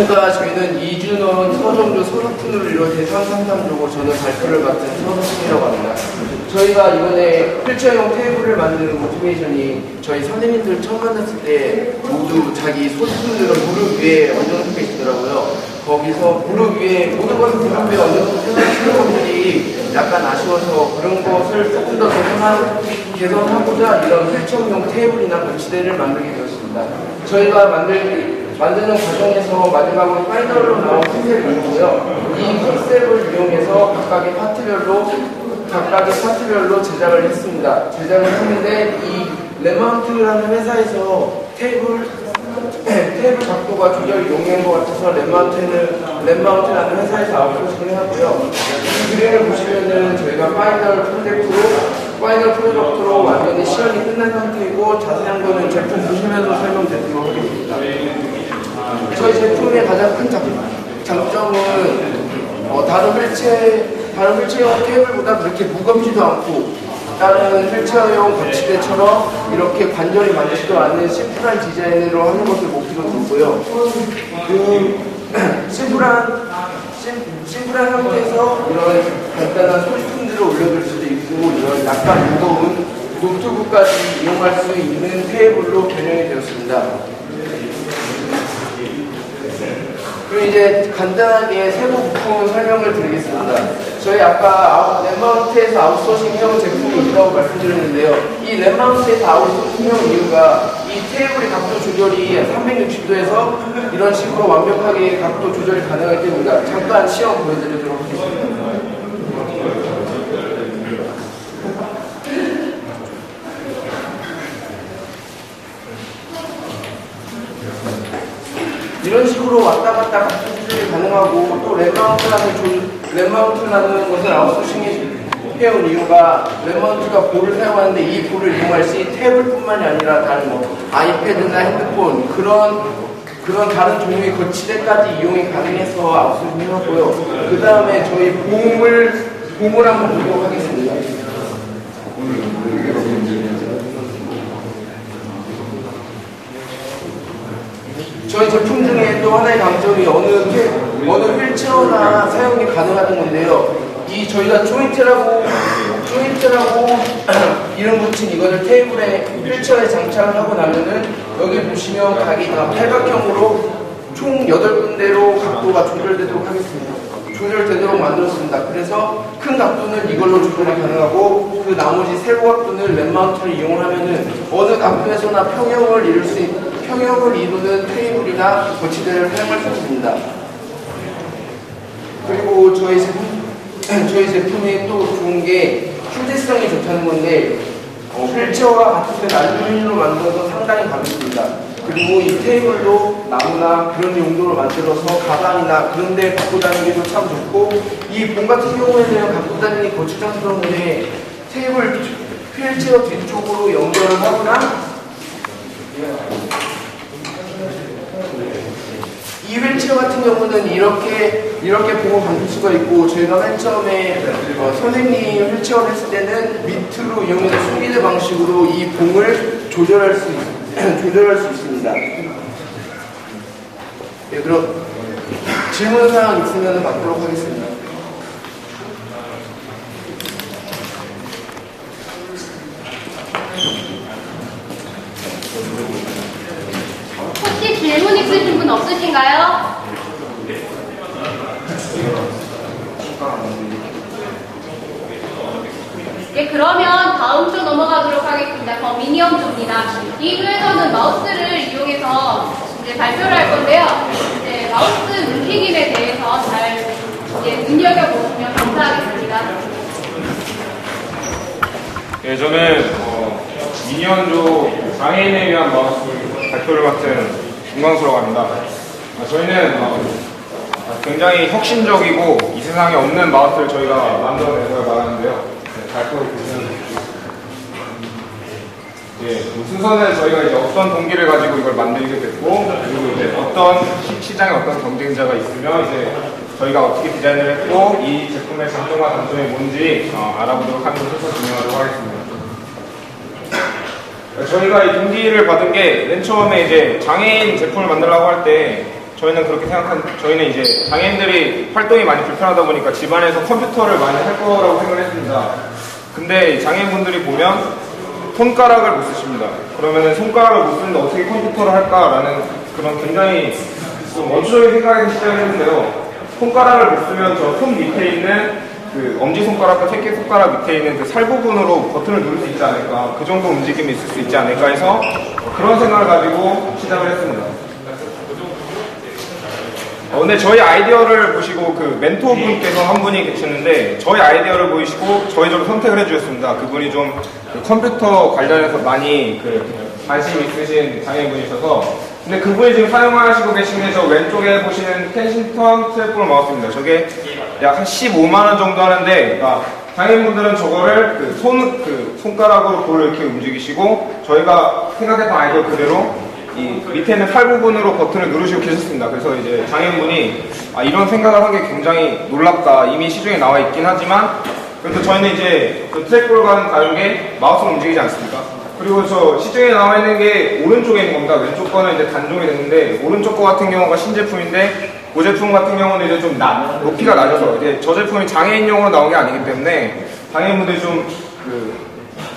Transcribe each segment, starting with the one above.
안녕하십니까. 저희는 이준원, 서정주, 서석훈을 이뤄 대상 상담조고 저는 발표를 맡은 서석훈이라고 합니다. 저희가 이번에 필처형 테이블을 만드는 모티베이션이 저희 선생님들 처음 만났을 때 모두 자기 소수분들은 무릎 위에 얹어놓고 계시더라고요. 거기서 무릎 위에 것을 무릎 위에 얹어놓고 생각하시는 분들이 약간 아쉬워서 그런 것을 조금 더 개선하, 개선하고자 이런 필처형 테이블이나 거치대를 만들게 되었습니다. 저희가 만들 만드는 과정에서 마지막으로 파이널로 나온 컨셉이 있고요. 이 컨셉을 이용해서 각각의 파트별로 각각의 파트별로 제작을 했습니다. 제작을 했는데 이 레마운트라는 회사에서 테이블 테이블 각도가 조절이 용이한 것 같아서 랩마운트는 랩마운트라는 회사에서 아웃소싱을 하고요. 이 그림을 보시면은 저희가 파이널 프로젝트로 파이널 프로젝트로 완전히 시연이 끝난 상태이고 자세한 거는 제품 보시면서 설명드리도록 하겠습니다. 저희 제품의 가장 큰 장, 장점은 어, 다른 휠체어 다른 휠체어 테이블보다 그렇게 무겁지도 않고 다른 휠체어용 거치대처럼 이렇게 관절이 많지도 않은 심플한 디자인으로 하는 것을 목표로 두고요. 그 심플한 심, 심플한 상태에서 이런 간단한 소지품들을 올려둘 수도 있고 이런 약간 무거운 노트북까지 이용할 수 있는 테이블로 변형이 되었습니다. 그리고 이제 간단하게 세부 부품 설명을 드리겠습니다. 저희 아까 랩마운트에서 아웃소싱형 제품이 있다고 말씀드렸는데요. 이 랩마운트에서 아웃소싱형 이유가 이 테이블의 각도 조절이 360도에서 이런 식으로 완벽하게 각도 조절이 가능하기 때문입니다. 잠깐 시험 보여드리도록 하겠습니다. 이런 식으로 왔다 갔다 각도 조절이 가능하고 또 랩마운트라는 조, 랩마운트라는 것을 아웃소싱에 해온 이유가 랩마운트가 볼을 사용하는데 이 볼을 이용할 시 태블뿐만이 아니라 다른 뭐 아이패드나 핸드폰 그런 그런 다른 종류의 거치대까지 이용이 가능해서 아웃소싱 해놨고요. 그 다음에 저희 봄을 봄을 한번 보도록 하겠습니다. 저희 제품 중에 또 하나의 강점이 어느 휠- 어느 휠체어나 사용이 가능하다는 건데요. 이 저희가 조인트라고 조인트라고 이름 붙인 이거를 테이블에 휠체어에 장착을 하고 나면은 여기 보시면 각이 다 팔각형으로 총 8군데로 각도가 조절되도록 하겠습니다. 조절되도록 만들었습니다. 그래서 큰 각도는 이걸로 조절이 가능하고 그 나머지 세부 각도는 랩마운트를 이용하면은 어느 각도에서나 평형을 이룰 수 있, 평형을 이루는 테이블이나 거치대를 사용할 수 있습니다. 그리고 저희 제품 저희 제품이 또 좋은 게 휴대성이 좋다는 건데 어, 휠체어와 같은 데 알루미늄으로 만들어서 상당히 가볍습니다. 그리고 이 테이블도 나무나 그런 용도로 만들어서 가방이나 그런 데 갖고 다니기도 참 좋고 이봄 같은 경우에는 갖고 다니기 거추장스러운데 테이블 휠체어 뒤쪽으로 연결을 하거나 이 휠체어 같은 경우는 이렇게 이렇게 보고 만들 수가 있고 저희가 맨 처음에 어, 선생님 휠체어를 했을 때는 밑으로 이용해서 숨기는 방식으로 이 봉을 조절할 수 있- 조절할 수 있습니다. 예, 그럼 질문 사항 있으면 받도록 하겠습니다. 혹시 질문 있으신 분 없으신가요? 네, 그러면 다음 주 넘어가도록 하겠습니다. 더 미니엄 주입니다. 이 주에서는 마우스를 이용해서 이제 발표를 할 건데요. 네, 마우스 움직임에 대해서 잘 이제 눈여겨보시면 감사하겠습니다. 네, 저는 어, 미니언조 장애인에 위한 마우스 발표를 맡은 김광수라고 합니다. 어, 저희는 어, 굉장히 혁신적이고 이 세상에 없는 마우스를 저희가 만들어내서 말하는데요. 네, 발표를 보시면 예, 그 순서는 저희가 이제 어떤 동기를 가지고 이걸 만들게 됐고 그리고 이제 어떤 시- 시장에 어떤 경쟁자가 있으면 이제 저희가 어떻게 디자인을 했고 이 제품의 장점과 단점이 뭔지 어, 알아보도록 하면서 진행하도록 하겠습니다. 저희가 이 동기를 받은 게 맨 처음에 이제 장애인 제품을 만들려고 할 때 저희는 그렇게 생각한 저희는 이제 장애인들이 활동이 많이 불편하다 보니까 집안에서 컴퓨터를 많이 할 거라고 생각했습니다. 근데 장애인분들이 보면 손가락을 못 쓰십니다. 그러면은 손가락을 못 쓰는데 어떻게 컴퓨터를 할까라는 그런 굉장히 좀 원초적인 생각에서 시작을 했는데요. 손가락을 못 쓰면 저 손 밑에 있는 그 엄지손가락과 새끼손가락 밑에 있는 그 살 부분으로 버튼을 누를 수 있지 않을까. 그 정도 움직임이 있을 수 있지 않을까 해서 그런 생각을 가지고 시작을 했습니다. 어, 근데 저희 아이디어를 보시고 그 멘토분께서 한 분이 계시는데 저희 아이디어를 보시고 저희 좀 선택을 해주셨습니다. 그분이 좀그 컴퓨터 관련해서 많이 그 관심 있으신 장애인분이셔서 근데 그분이 지금 사용하시고 계신 게 저 왼쪽에 보시는 켄싱턴 트래플 마우스입니다. 저게 약 한 15만 원 정도 하는데 그러니까 장애인분들은 저거를 그 손, 그 손가락으로 볼을 이렇게 움직이시고 저희가 생각했던 아이디어 그대로 이 밑에 있는 팔 부분으로 버튼을 누르시고 계셨습니다. 그래서 이제 장애인분이 아, 이런 생각을 한 게 굉장히 놀랍다. 이미 시중에 나와 있긴 하지만 그래도 저희는 이제 그 트랙볼과는 다른 게 마우스로 움직이지 않습니까? 그리고 저 시중에 나와 있는 게 오른쪽에 있는 겁니다. 왼쪽 거는 이제 단종이 됐는데 오른쪽 거 같은 경우가 신제품인데 그 제품 같은 경우는 이제 좀 나- 높이가 낮아서 이제 저 제품이 장애인용으로 나온 게 아니기 때문에 장애인분들이 좀그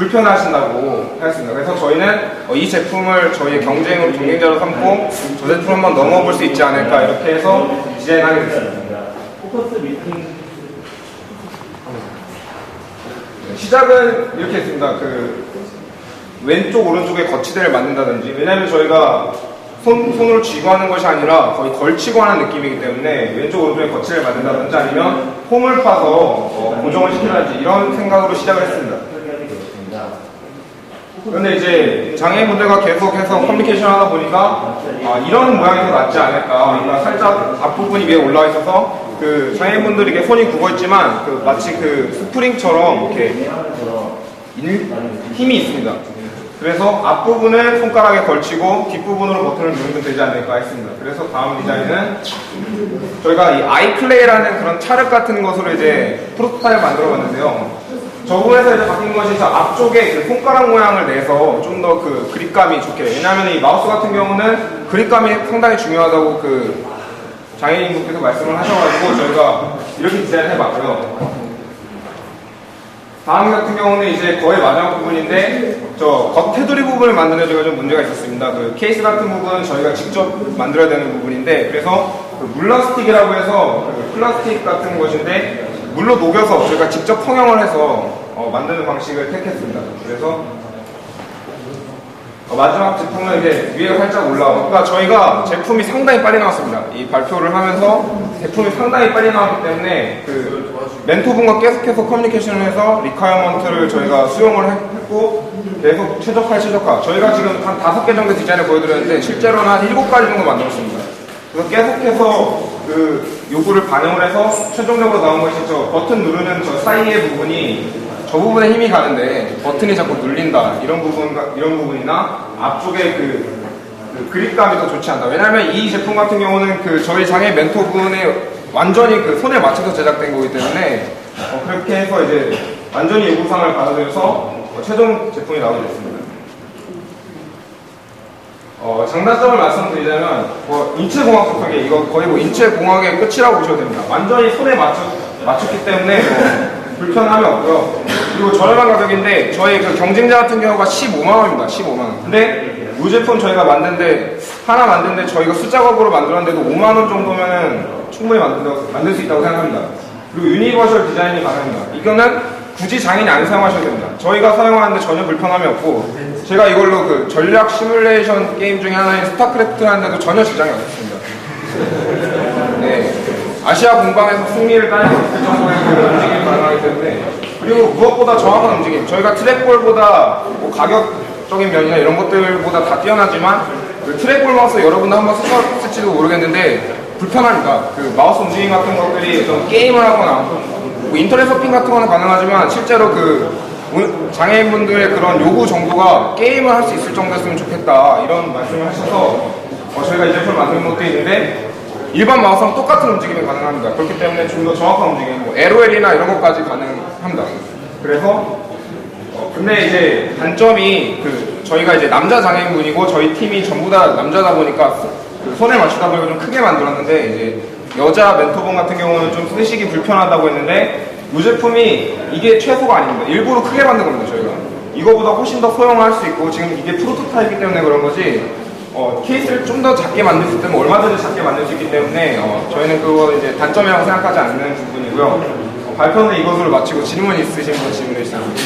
불편하신다고 하였습니다. 그래서 저희는 어, 이 제품을 저희의 경쟁으로 경쟁자로 삼고 저 제품 한번 넘어 볼 수 있지 않을까 이렇게 해서 디자인하게 됐습니다. 시작은 이렇게 했습니다. 그 왼쪽 오른쪽에 거치대를 만든다든지 왜냐하면 저희가 손, 손으로 쥐고 하는 것이 아니라 거의 걸치고 하는 느낌이기 때문에 왼쪽 오른쪽에 거치대를 만든다든지 아니면 폼을 파서 어, 고정을 시키라든지 이런 생각으로 시작을 했습니다. 그런데 이제 장애인분들과 계속해서 커뮤니케이션 하다 보니까 아, 이런 모양이 더 낫지 않을까. 그러니까 살짝 앞부분이 위에 올라와 있어서 그 장애인분들이 이렇게 손이 굽어 있지만 그 마치 그 스프링처럼 이렇게 일- 힘이 있습니다. 그래서 앞부분을 손가락에 걸치고 뒷부분으로 버튼을 누르면 되지 않을까 했습니다. 그래서 다음 디자인은 저희가 이 아이클레이라는 그런 찰흙 같은 것으로 이제 프로토타입을 만들어 봤는데요. 저번에서 이제 바뀐 것이 저 앞쪽에 그 손가락 모양을 내서 좀 더 그 그립감이 좋게. 왜냐하면 이 마우스 같은 경우는 그립감이 상당히 중요하다고 그 장애인분께서 말씀을 하셔가지고 저희가 이렇게 디자인을 해봤고요. 다음 같은 경우는 이제 거의 마지막 부분인데 저 겉테두리 부분을 만드는 저희가 좀 문제가 있었습니다. 그 케이스 같은 부분은 저희가 직접 만들어야 되는 부분인데 그래서 그 물라스틱이라고 해서 그 플라스틱 같은 것인데 물로 녹여서 저희가 직접 성형을 해서 어, 만드는 방식을 택했습니다. 그래서 어, 마지막 제품은 이제 위에 살짝 올라오고 그러니까 저희가 제품이 상당히 빨리 나왔습니다. 이 발표를 하면서 제품이 상당히 빨리 나왔기 때문에 그 멘토분과 계속해서 커뮤니케이션을 해서 리콰이어먼트를 저희가 수용을 했고 계속 최적화 최적화 저희가 지금 한 다섯 개 정도 디자인을 보여드렸는데 실제로는 한 일곱 가지 정도 만들었습니다. 그래서 계속해서 그 요구를 반영을 해서 최종적으로 나온 것이 저 버튼 누르는 저 사이의 부분이 저 부분에 힘이 가는데 버튼이 자꾸 눌린다 이런 부분 이런 부분이나 앞쪽에 그, 그 그립감이 더 좋지 않다. 왜냐하면 이 제품 같은 경우는 그 저희 장애 멘토분의 완전히 그 손에 맞춰서 제작된 거기 때문에 어, 그렇게 해서 이제 완전히 요구사항을 받아들여서 어, 최종 제품이 나오게 됐습니다. 어, 장단점을 말씀드리자면 뭐 인체 공학 속성에 이거 거의 뭐 인체 공학의 끝이라고 보셔도 됩니다. 완전히 손에 맞춰, 맞췄기 때문에 뭐 불편함이 없고요. 그리고 저렴한 가격인데 저희 그 경쟁자 같은 경우가 15만 원입니다. 15만 원. 근데 이 제품 저희가 만드는데 하나 만드는데 저희가 숫자각으로 만들었는데도 5만 원 정도면은 충분히 만든다, 만들 수 있다고 생각합니다. 그리고 유니버셜 디자인이 가능합니다. 이거는 굳이 장인이 안 사용하셔도 됩니다. 저희가 사용하는데 전혀 불편함이 없고 제가 이걸로 그 전략 시뮬레이션 게임 중에 하나인 스타크래프트 하는데도 전혀 지장이 없습니다. 네. 아시아 공방에서 승리를 따낼 수 있을 정도의 그 움직임이 가능하기 때문에 그리고 무엇보다 정확한 움직임. 저희가 트랙볼보다 뭐 가격적인 면이나 이런 것들보다 다 뛰어나지만 그 트랙볼 마우스 여러분도 한번 쓰셨을지도 모르겠는데 불편합니다 그 마우스 움직임 같은 것들이 좀 게임을 하거나 뭐 인터넷 서핑 같은 거는 가능하지만 실제로 그 운- 장애인분들의 그런 요구 정도가 게임을 할 수 있을 정도였으면 좋겠다. 이런 말씀을 하셔서 어, 저희가 이 제품을 만든 것도 있는데 일반 마우스랑 똑같은 움직임이 가능합니다. 그렇기 때문에 좀 더 정확한 움직임, 뭐 LOL이나 이런 것까지 가능 합니다. 그래서 어, 근데 이제 단점이 그 저희가 이제 남자 장애인분이고 저희 팀이 전부 다 남자다 보니까 그 손에 맞추다 보니까 좀 크게 만들었는데 이제 여자 멘토분 같은 경우는 좀 쓰시기 불편하다고 했는데 이 제품이 이게 최소가 아닙니다. 일부러 크게 만든 겁니다 저희가. 이거보다 훨씬 더 소형화할 수 있고 지금 이게 프로토타입이기 때문에 그런 거지 어, 케이스를 좀 더 작게 만들 수 있다면 얼마든지 작게 만들 수 있기 때문에 어, 저희는 그거 이제 단점이라고 생각하지 않는 부분이고요. 어, 발표는 이것으로 마치고 질문 있으신 분 질문해 주시면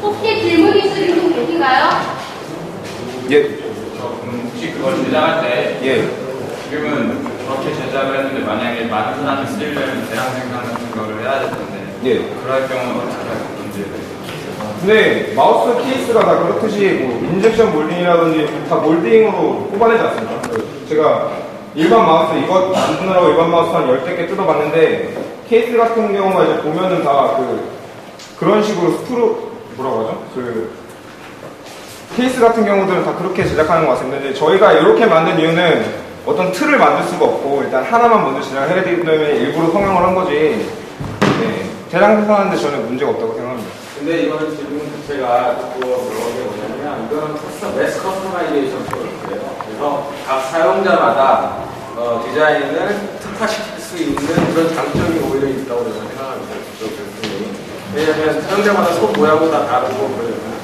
혹시 질문 있으신 분 계신가요? 예, 혹시 그걸 제작할 때 예. 지금은 그렇게 제작을 했는데 만약에 많은 사람이 쓰려면 대량 생산 같은 거를 해야 될 텐데 예. 그럴 경우는 어떻게 할 건지 근데 마우스 케이스가 다 그렇듯이 뭐 인젝션 몰딩이라든지 다 몰딩으로 뽑아내지 않습니까? 그 제가 일반 마우스 이거 만드느라고 일반 마우스 한 10개 개 뜯어봤는데 케이스 같은 경우가 이제 보면은 다 그 그런 식으로 스크루 뭐라고 하죠? 그 케이스 같은 경우들은 다 그렇게 제작하는 것 같습니다. 이제 저희가 이렇게 만든 이유는 어떤 틀을 만들 수가 없고 일단 하나만 먼저 제작을 해야 되기 때문에 일부러 성형을 한 거지 네, 대량 생산하는데 저는 문제가 없다고 생각합니다. 근데 이거는 지금 제가 듣고 물어본 게 뭐냐면 이거는 커스텀, 매스 커스터마이제이션 프로젝트예요. 그래서 각 사용자마다 어, 디자인을 특화시킬 수 있는 그런 장점이 오히려 있다고 저는 생각합니다. 왜냐하면 사용자마다 손 모양도 다 다르고 그러잖아요.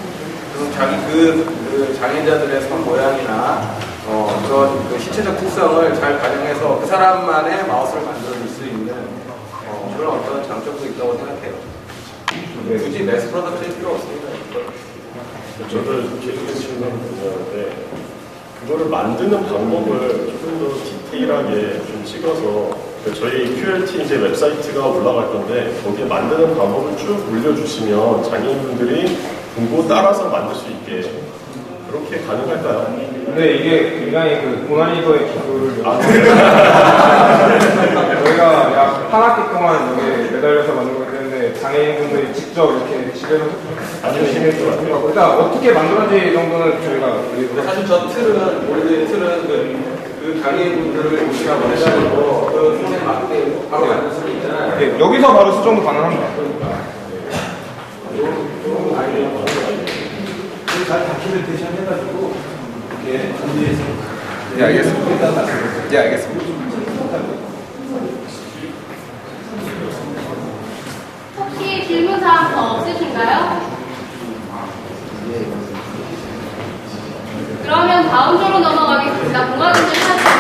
그럼 자기 그, 그 장애자들의 손 모양이나 어, 그런 그 신체적 특성을 잘 반영해서 그 사람만의 마우스를 만들어줄 수 있는 어, 그런 어떤 장점도 있다고 생각해요. 네. 굳이 매스 프로덕트일 필요 없습니다. 저도 질문을 드렸는데 그거를 만드는 방법을 조금 더 디테일하게 좀 찍어서 그 저희 QLT 이제 웹사이트가 올라갈 건데 거기에 만드는 방법을 쭉 올려주시면 장애인분들이 보고 따라서 만들 수 있게 그렇게 가능할까요? 근데 이게 굉장히 그 고난이도의 기술을 아, 저희가 약 한 학기 동안 여기 매달려서 만든 때문에 장애인분들이 직접 이렇게 집에서 만드시는 것 같아요. 일단 어떻게 만들어지 정도는 저희가 근데 사실 저 틀은 우리들 틀은 그, 그 장애인분들을 우리가 보내가지고 그 손에 맞게 바로 만들 수 있잖아요. 예, 여기서 바로 수정도 가능합니다. 잘 다큐멘테이션 해가지고 이렇게 준비해서 예, 알겠습니다. 예, 알겠습니다. 혹시 질문 사항 더 없으신가요? 그러면 다음 주로 넘어가겠습니다. 공과금들